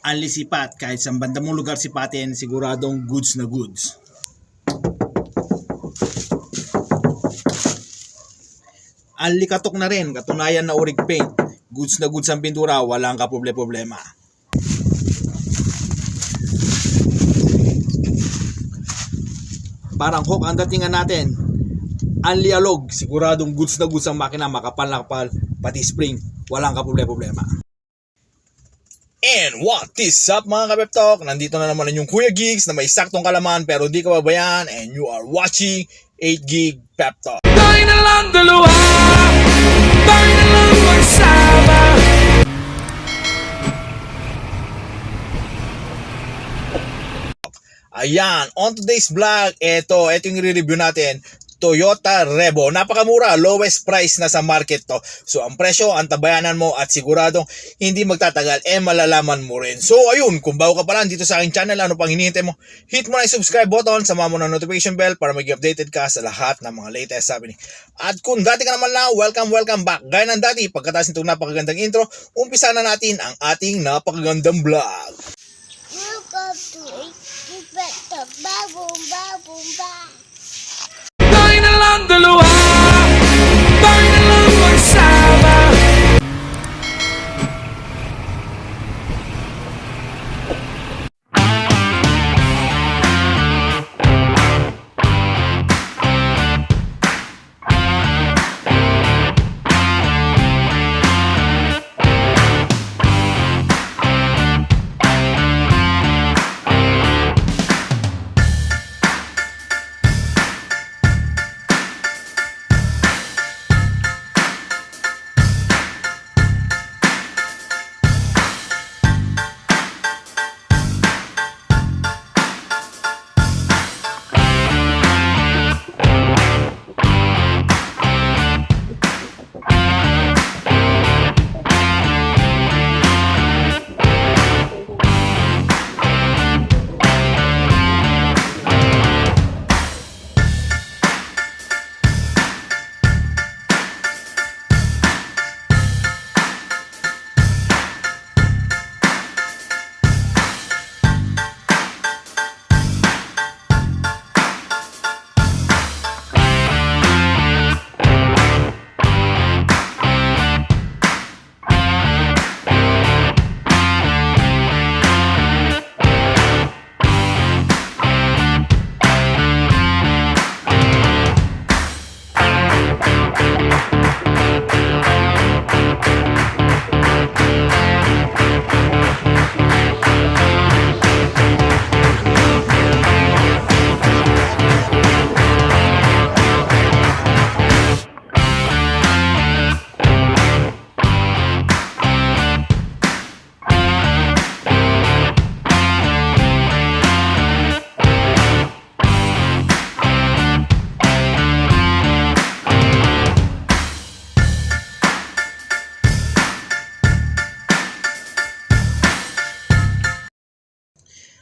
Anli sipat, kahit sa banda mong lugar sipatin, siguradong goods na goods. Anli katok na rin, katunayan na urig paint. Goods na goods ang pintura, walang kaproble-problema. Parang hook ang datingan natin. Anli alog, siguradong goods na goods ang makina, makapal na kapal, pati spring, walang kaproble-problema. And what is up mga kabep talk? Nandito na naman yung Kuya Gigs na may saktong kalaman pero di ka babayan and you are watching 8 Gig Pep Talk. Tayo na lang dalawa Tayo na lang magsama Ayan, on today's vlog, eto, eto yung re-review natin. Toyota Revo. Napakamura, lowest price na sa market to. So, ang presyo, ang tabayanan mo at siguradong hindi magtatagal, eh malalaman mo rin. So, ayun, kung bago ka pa lang dito sa aking channel, ano pang hinihintay mo? Hit mo na yung subscribe button, sama mo na notification bell para maging updated ka sa lahat ng mga latest sabi ni. At kung dati ka naman na, welcome, welcome back. Gaya ng dati, pagkatapos nitong napakagandang intro, umpisa na natin ang ating napakagandang vlog. Welcome to Babum Ba. Tayo na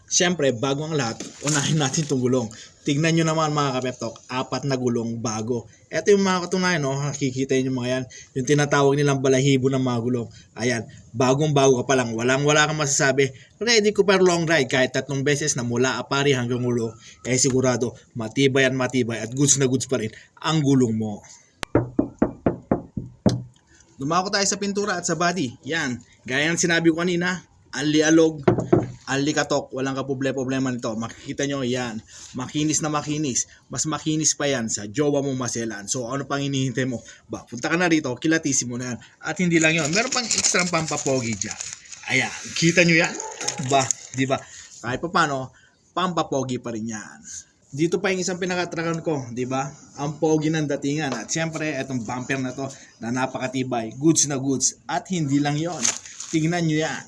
Siyempre, bago ang lahat, unahin natin itong gulong. Tignan nyo naman mga kapeptok, apat na gulong bago. Ito yung mga katunayan, no? nakikita nyo mga yan. Yung tinatawag nilang balahibo ng mga gulong. Ayan, bagong bago ka pa lang, walang wala kang masasabi. Ready ko per long ride kahit tatlong beses na mula apari hanggang ulo. Eh sigurado, matibay at matibay at goods na goods pa rin ang gulong mo. Dumako tayo sa pintura at sa body. Yan. Gaya ng sinabi ko kanina, anli alog, anli katok, walang kaproble-problema nito. Makikita nyo yan. Makinis na makinis. Mas makinis pa yan sa jowa mo maselan. So ano pang hinihintay mo? Ba, punta ka na rito, kilatisi mo na yan. At hindi lang yon meron pang extra pampapogi dyan. Ayan, kita nyo yan? Ba, di ba? Kahit pa paano, pampapogi pa rin yan. Dito pa yung isang pinakatrakan ko, di ba? Ang pogi ng datingan. At syempre, etong bumper na to na napakatibay. Goods na goods. At hindi lang yon. Tingnan nyo yan.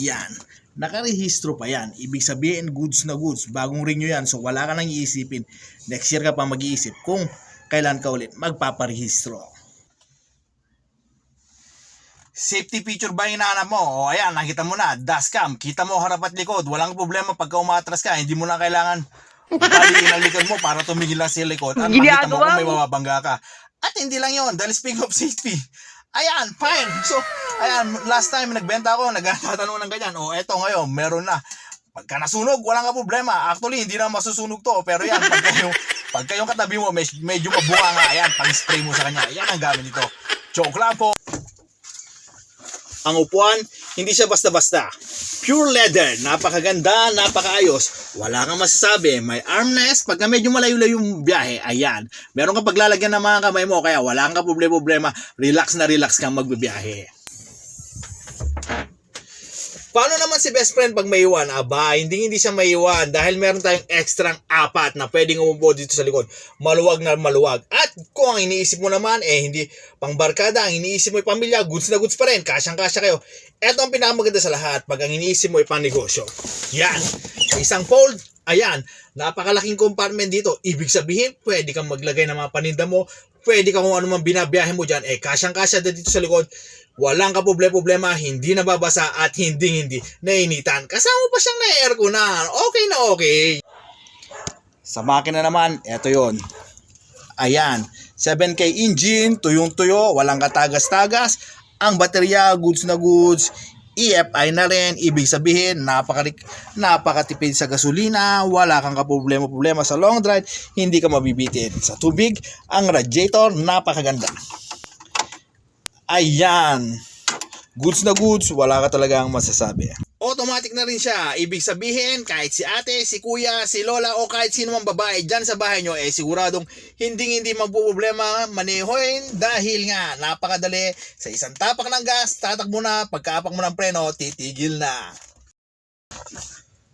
Yan. Nakarehistro pa yan. Ibig sabihin, goods na goods. Bagong renew yan. So, wala ka nang iisipin. Next year ka pa mag-iisip kung kailan ka ulit magpaparehistro. Safety feature ba yung hinahanap mo? O ayan, nakita mo na, dashcam. Kita mo harap at likod. Walang problema pagka umatras ka. Hindi mo na kailangan paliin ang likod mo para tumigil lang sa likod. At makita mo kung may mababangga ka. At hindi lang yon dahil speaking of safety, Ayan, fine. So, ayan, last time nagbenta ako, nagtatanong ng ganyan. O, eto ngayon, meron na. Pagka nasunog, walang ka problema. Actually, hindi na masusunog to. Pero yan, pagka yung, pagka yung katabi mo, med- medyo mabunga nga, ayan, pang-spray mo sa kanya. Yan ang gamit nito. Joke lang po. Ang upuan, hindi siya basta-basta. Pure leather, napakaganda, napakaayos. Wala kang masasabi. May armrest, pagka medyo malayo-layo yung biyahe, ayan. Meron kang paglalagyan ng mga kamay mo, kaya wala kang problema-problema. Relax na relax kang magbibiyahe. Paano naman si best friend pag may iwan? Aba, hindi hindi siya may iwan dahil meron tayong extra apat na pwedeng umupo dito sa likod. Maluwag na maluwag. At kung ang iniisip mo naman, eh hindi pangbarkada, ang iniisip mo ay pamilya, goods na goods pa rin, kasyang-kasya kayo. Ito ang pinakamaganda sa lahat pag ang iniisip mo ay panegosyo. Yan. Sa isang fold, ayan, napakalaking compartment dito. Ibig sabihin, pwede kang maglagay ng mga paninda mo, pwede ka kung man binabiyahe mo dyan, eh kasyang-kasya dito sa likod. Walang kaproblema-problema, hindi nababasa at hindi hindi nainitan. Kasama pa siyang na-airconan. Okay na okay. Sa makina naman, eto yon. Ayan, 7K engine, tuyong-tuyo, walang katagas-tagas. Ang baterya, goods na goods. EFI na rin, ibig sabihin, napaka napakatipid sa gasolina, wala kang kaproblema-problema sa long drive, hindi ka mabibitin. Sa tubig, ang radiator, napakaganda. Ayan. Goods na goods, wala ka talagang masasabi. Automatic na rin siya. Ibig sabihin, kahit si ate, si kuya, si lola, o kahit sino mang babae dyan sa bahay nyo, eh siguradong hindi hindi magpuproblema manehoin dahil nga napakadali. Sa isang tapak ng gas, tatakbo na, pagkaapak mo ng preno, titigil na.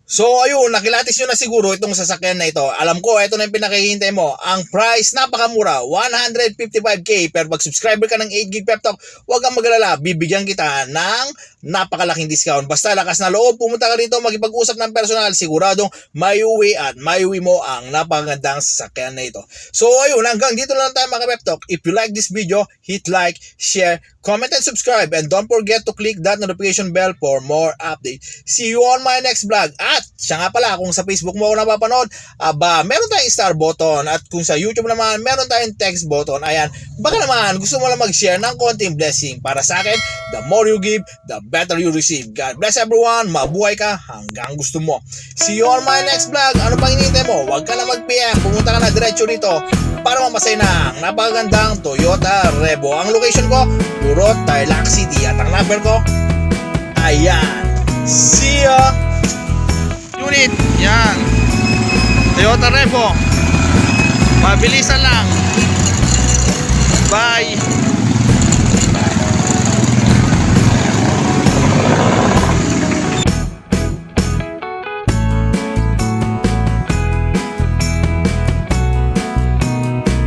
So ayun, nakilatis nyo na siguro itong sasakyan na ito. Alam ko, ito na yung pinakihintay mo. Ang price, napakamura. 155k. Pero pag subscriber ka ng 8GB Pep Talk, huwag kang magalala. Bibigyan kita ng napakalaking discount. Basta lakas na loob, pumunta ka rito, magipag-usap ng personal. Siguradong may uwi at may uwi mo ang napakagandang sasakyan na ito. So ayun, hanggang dito lang tayo mga Pep. If you like this video, hit like, share, comment, and subscribe. And don't forget to click that notification bell for more updates. See you on my next vlog. At siya nga pala, kung sa Facebook mo ako napapanood, aba, meron tayong star button. At kung sa YouTube naman, meron tayong text button. Ayan, baka naman gusto mo lang mag-share ng konting blessing. Para sa akin, the more you give, the you receive. God bless everyone. Mabuhay ka hanggang gusto mo. See you on my next vlog. Ano pang hinihintay mo? Huwag ka na mag-PM. Pumunta ka na diretso rito para mamasay ng napakagandang Toyota Revo. Ang location ko, Turot, Tarlac City. At ang number ko, ayan. See ya! Unit, yan. Toyota Revo. Mabilisan lang. Bye!